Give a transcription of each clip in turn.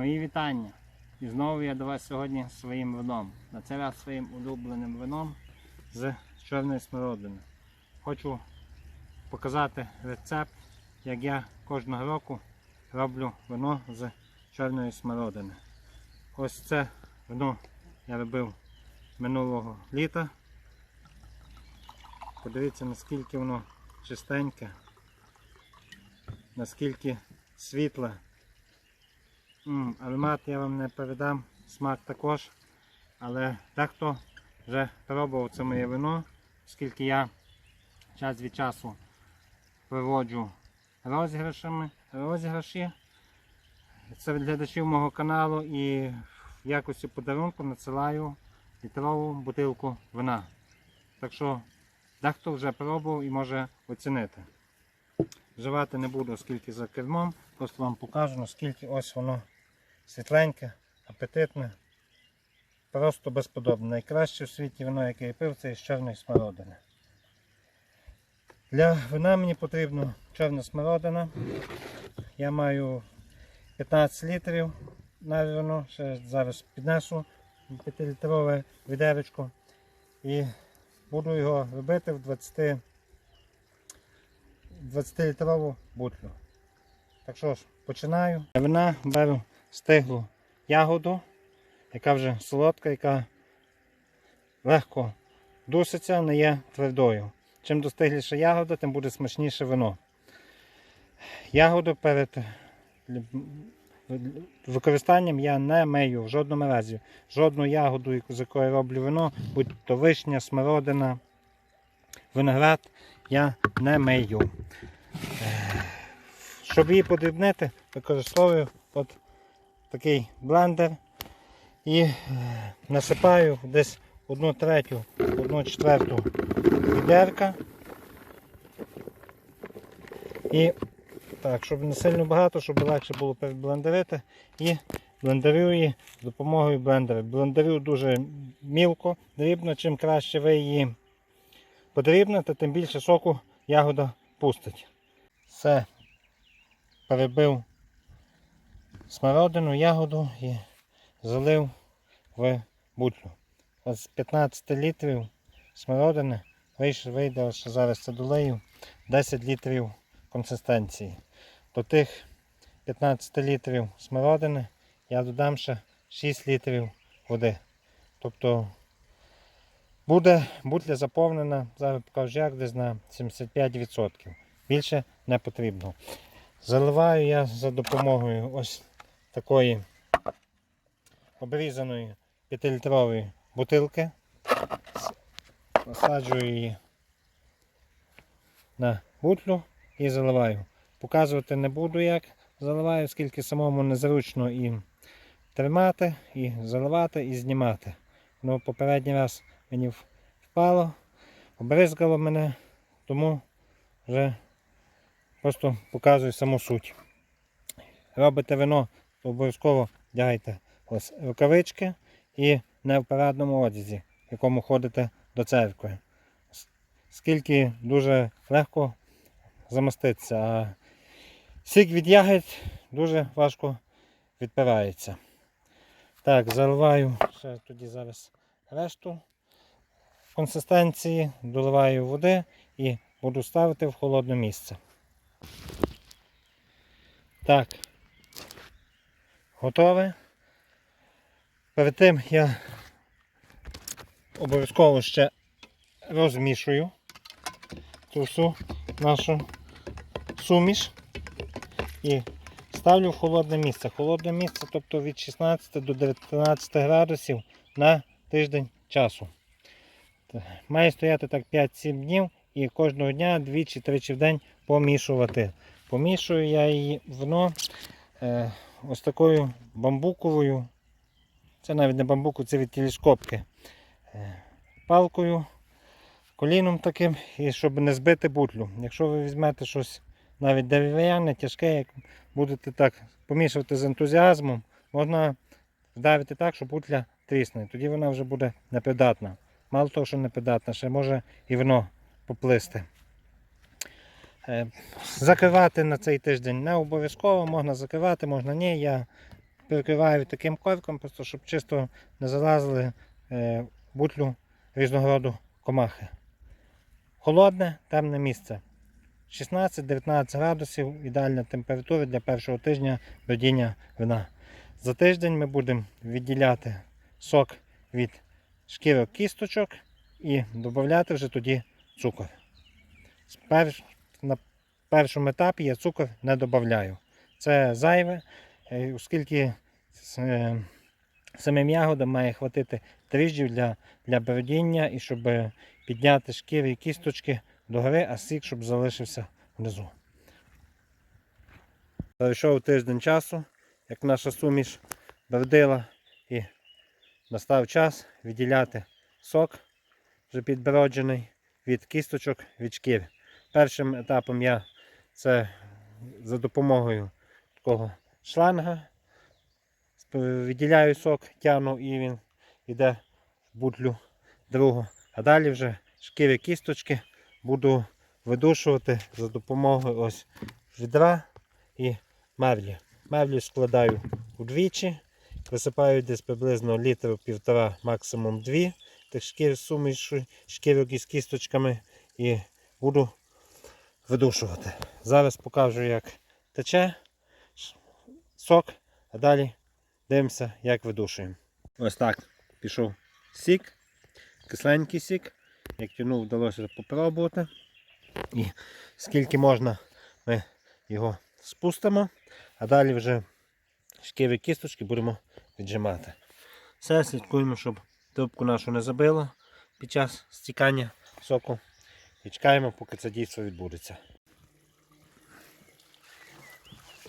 Мої вітання. І знову я до вас сьогодні своїм вином. На цей раз своїм улюбленим вином з чорної смородини. Хочу показати рецепт, як я кожного року роблю вино з чорної смородини. Ось це вино я робив минулого літа. Подивіться, наскільки воно чистеньке, наскільки світле. М, аромат я вам не передам, смак також. Але дехто вже пробував це моє вино, оскільки я час від часу проводжу розіграшами, розіграші. Від глядачів мого каналу і в якості подарунку надсилаю літрову бутилку вина. Так що дехто вже пробував і може оцінити. Вживати не буду, оскільки за кермом, просто вам покажу, наскільки ось воно світленьке, апетитне, просто безподобне. Найкраще в світі вино, яке я пив, це із чорної смородини. Для вина мені потрібна чорна смородина. Я маю 15 літрів на вино, ще зараз піднесу 5-літрове відеречко і буду його робити в 20 20-літрову бутлю. Так що ж, починаю. Вина беру стиглу ягоду, яка вже солодка, яка легко дуситься, не є твердою. Чим достигліша ягода, тим буде смачніше вино. Ягоду перед використанням я не мию в жодному разі. Жодну ягоду, з якої роблю вино, будь то вишня, смородина, виноград, я не мию. Е, Щоб її подрібнити, використовую от такий блендер і е, насипаю десь одну третю, одну четверту відерка. І так, щоб не сильно багато, щоб легше було переблендерити. І блендерю її з допомогою блендера. Блендерю дуже мілко, дрібно, чим краще ви її подрібните, тим більше соку ягода пустить. Все, перебив смородину, ягоду і залив в бутлю. З 15 літрів смородини вийде, що зараз це долею, 10 літрів консистенції. До тих 15 літрів смородини я додам ще 6 літрів води. Тобто буде бутля заповнена, зараз покажу як десь на 75%. Більше не потрібно. Заливаю я за допомогою ось такої обрізаної 5-літрової бутилки. Насаджую її на бутлю і заливаю. Показувати не буду, як заливаю, оскільки самому незручно і тримати, і заливати, і знімати. Ну, попередній раз мені впало, обризгало мене, тому вже просто показую саму суть. Робите вино, обов'язково вдягайте ось рукавички і не в парадному одязі, в якому ходите до церкви. Скільки дуже легко замаститися, а сік від ягід дуже важко відпирається. Так, заливаю ще тоді зараз решту консистенції, доливаю води і буду ставити в холодне місце. Так, готове. Перед тим я обов'язково ще розмішую цю всю нашу суміш і ставлю в холодне місце. Холодне місце, тобто від 16 до 19 градусів на тиждень часу. Має стояти так 5-7 днів і кожного дня двічі-тричі в день помішувати. Помішую я її вино е, ось такою бамбуковою. Це навіть не бамбуку, це від телескопки. Е, палкою, коліном таким, і щоб не збити бутлю. Якщо ви візьмете щось навіть дерев'яне, тяжке, як будете так помішувати з ентузіазмом, можна вдарити так, що бутля трісне. Тоді вона вже буде непридатна. Мало того, що непридатна, ще може і вино поплисти. Е, Закривати на цей тиждень не обов'язково, можна закривати, можна ні. Я перекриваю таким корком, просто щоб чисто не залазили е, бутлю різного роду комахи. Холодне, темне місце. 16-19 градусів ідеальна температура для першого тижня бродіння вина. За тиждень ми будемо відділяти сок від шкірок кісточок і додати вже тоді цукор. Першому етапі я цукор не додаю. Це зайве, е, оскільки е, самим ягодам має хватити дріжджів для, для бродіння і щоб підняти шкіри і кісточки догори, а сік, щоб залишився внизу. Пройшов тиждень часу, як наша суміш бродила, і настав час відділяти сок, вже підброджений, від кісточок, від шкір. Першим етапом я це за допомогою такого шланга відділяю сок, тягну і він йде в бутлю другу. А далі вже шкіри кісточки буду видушувати за допомогою ось відра і мерлі. Мерлі складаю удвічі, висипаю десь приблизно літр півтора, максимум дві тих шкір сумішу, шкірок із кісточками і буду видушувати. Зараз покажу, як тече сок, а далі дивимося, як видушуємо. Ось так пішов сік, кисленький сік. Як тянув, вдалося попробувати. І скільки можна, ми його спустимо, а далі вже шкіри кісточки будемо віджимати. Все, слідкуємо, щоб трубку нашу не забило під час стікання соку. І чекаємо, поки це дійство відбудеться.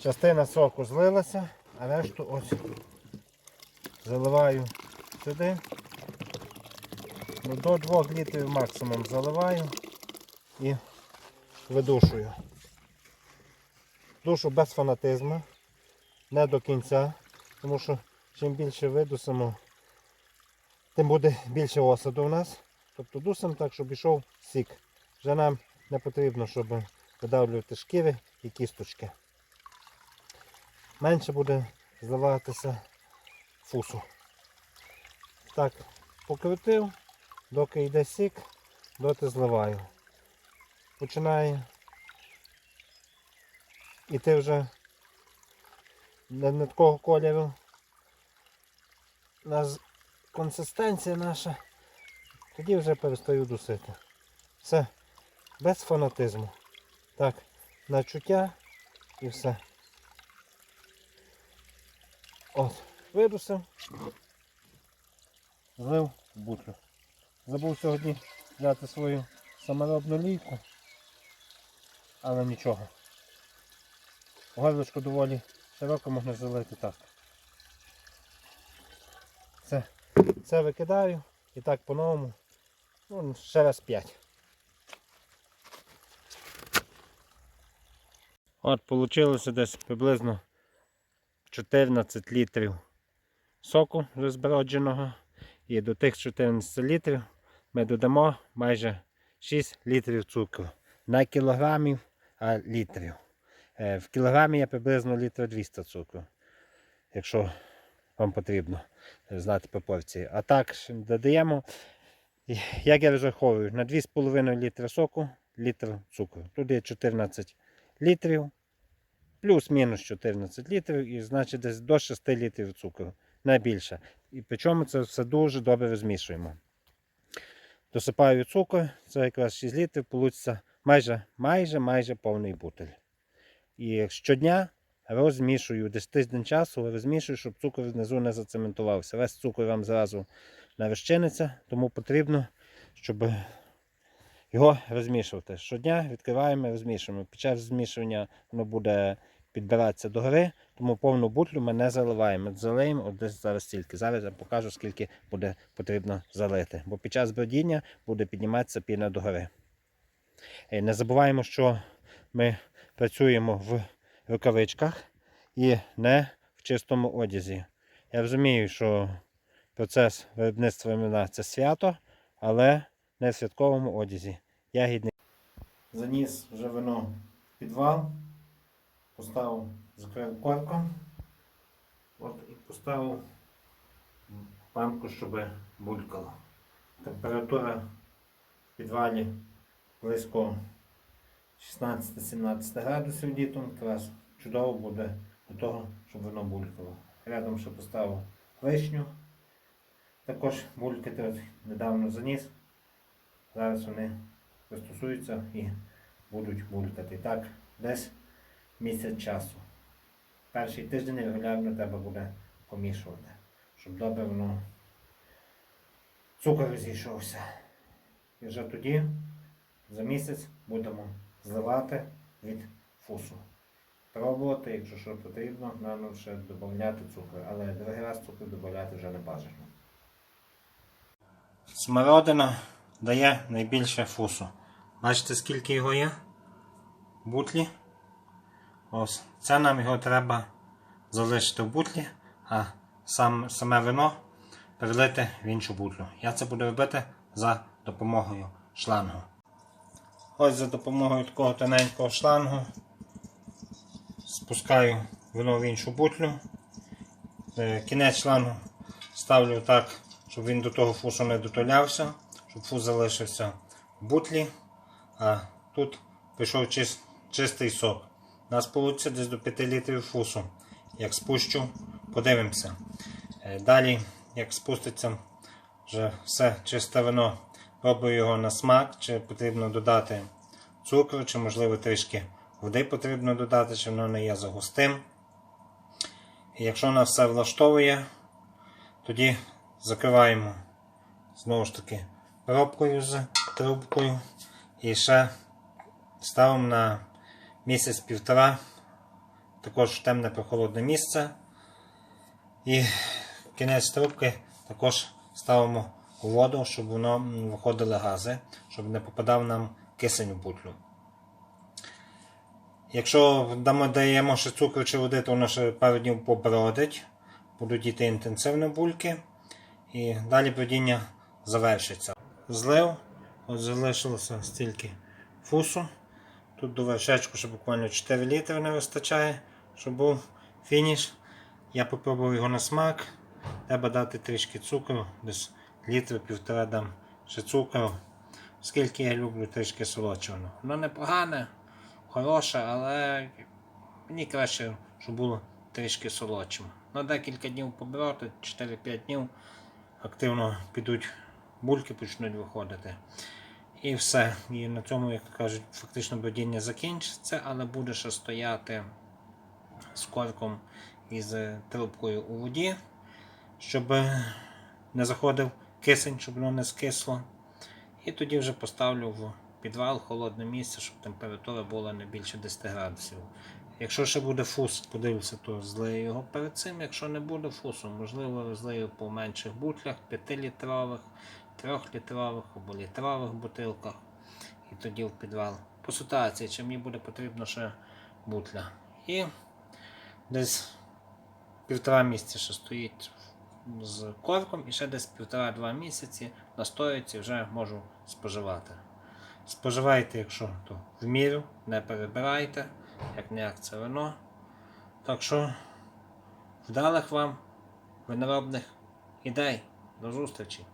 Частина соку злилася, а решту ось заливаю сюди. Ну, До 2 літрів максимум заливаю і видушую. Душу без фанатизму, не до кінця, тому що чим більше видусимо, тим буде більше осаду у нас. Тобто дусимо так, щоб йшов сік. Вже нам не потрібно, щоб видавлювати шкіри і кісточки. Менше буде зливатися фусу. Так, покрутив, доки йде сік, доти зливаю. Починає іти вже не, не такого кольору. У нас консистенція наша. Тоді вже перестаю дусити. Все, без фанатизму. Так, начуття і все. От, видусив. Злив бутлю. Забув сьогодні взяти свою саморобну лійку, але нічого. Горлочку доволі широко можна залити так. Це, це викидаю і так по-новому. Ну, ще раз 5. От вийшло десь приблизно 14 літрів соку вже збродженого. І до тих 14 літрів ми додамо майже 6 літрів цукру. На кілограмів, а літрів. Е, В кілограмі є приблизно літр 200 цукру, якщо вам потрібно знати пропорції. А так додаємо, як я розраховую, на 2,5 літра соку літр цукру. Тут є 14 літрів, плюс-мінус 14 літрів, і значить десь до 6 літрів цукру. Найбільше. І причому це все дуже добре розмішуємо. Досипаю цукор, це якраз 6 літрів, вийде майже, майже, майже повний бутиль. І щодня розмішую, десь тиждень часу розмішую, щоб цукор внизу не зацементувався. Весь цукор вам зразу не розчиниться, тому потрібно, щоб його розмішувати. Щодня відкриваємо і розмішуємо. Під час змішування воно буде підбиратися до гори, тому повну бутлю ми не заливаємо. Ми залиємо от десь зараз стільки. Зараз я покажу, скільки буде потрібно залити. Бо під час бродіння буде підніматися піна до гори. Е, Не забуваємо, що ми працюємо в рукавичках і не в чистому одязі. Я розумію, що процес виробництва вина це свято, але не в святковому одязі. Я гідний. Заніс вже вино в підвал, поставив, закрив корком. От і поставив банку, щоб булькало. Температура в підвалі близько 16-17 градусів літом якраз чудово буде до того, щоб воно булькало. Рядом ще поставив вишню. Також булькати недавно заніс. Зараз вони пристосуються і будуть булькати. Так, десь місяць часу. Перший тиждень регулярно треба буде помішувати, щоб добре воно цукор розійшовся. І вже тоді за місяць будемо зливати від фусу. Пробувати, якщо що потрібно, нам ще додати цукор, але другий раз цукор додати вже не бажано. Смородина дає найбільше фусу. Бачите, скільки його є? Бутлі. Ось. Це нам його треба залишити в бутлі, а сам, саме вино перелити в іншу бутлю. Я це буду робити за допомогою шлангу. Ось за допомогою такого тоненького шлангу спускаю вино в іншу бутлю. Е, Кінець шлангу ставлю так, щоб він до того фусу не дотулявся, щоб фус залишився в бутлі, а тут пішов чис- чистий сок. У нас вийде десь до 5 літрів фусу. Як спущу, подивимося. Е, Далі, як спуститься вже все чисте вино, пробую його на смак, чи потрібно додати цукру, чи можливо трішки води потрібно додати, чи воно не є загустим. І якщо нас все влаштовує, тоді закриваємо знову ж таки пробкою з трубкою і ще ставимо на місяць-півтора, також темне прохолодне місце. І кінець трубки також ставимо у воду, щоб воно виходили гази, щоб не попадав нам кисень в бутлю. Якщо дамо, даємо ще цукру чи води, то воно ще пару днів побродить, будуть йти інтенсивні бульки. І далі бродіння завершиться. Злив, от залишилося стільки фусу. Тут до вершечку ще буквально 4 літри не вистачає, щоб був фініш. Я попробував його на смак. Треба дати трішки цукру, десь літр півтора дам ще цукру. Оскільки я люблю трішки солодшого. Воно непогане, хороше, але мені краще, щоб було трішки солодшим. На декілька днів побороти, 4-5 днів активно підуть бульки, почнуть виходити. І все. І на цьому, як кажуть, фактично бродіння закінчиться, але буде ще стояти з корком і з трубкою у воді, щоб не заходив кисень, щоб воно не скисло. І тоді вже поставлю в підвал холодне місце, щоб температура була не більше 10 градусів. Якщо ще буде фус, подивлюся, то злию його перед цим. Якщо не буде фусу, можливо, злию по менших бутлях, 5-літрових, 3-літрових або літрових бутилках. І тоді в підвал. По ситуації, чи мені буде потрібно ще бутля. І десь півтора місяця ще стоїть з корком, і ще десь півтора-два місяці настоюється і вже можу споживати. Споживайте, якщо то в міру, не перебирайте, як не це вино. Так що вдалих вам виноробних ідей. До зустрічі!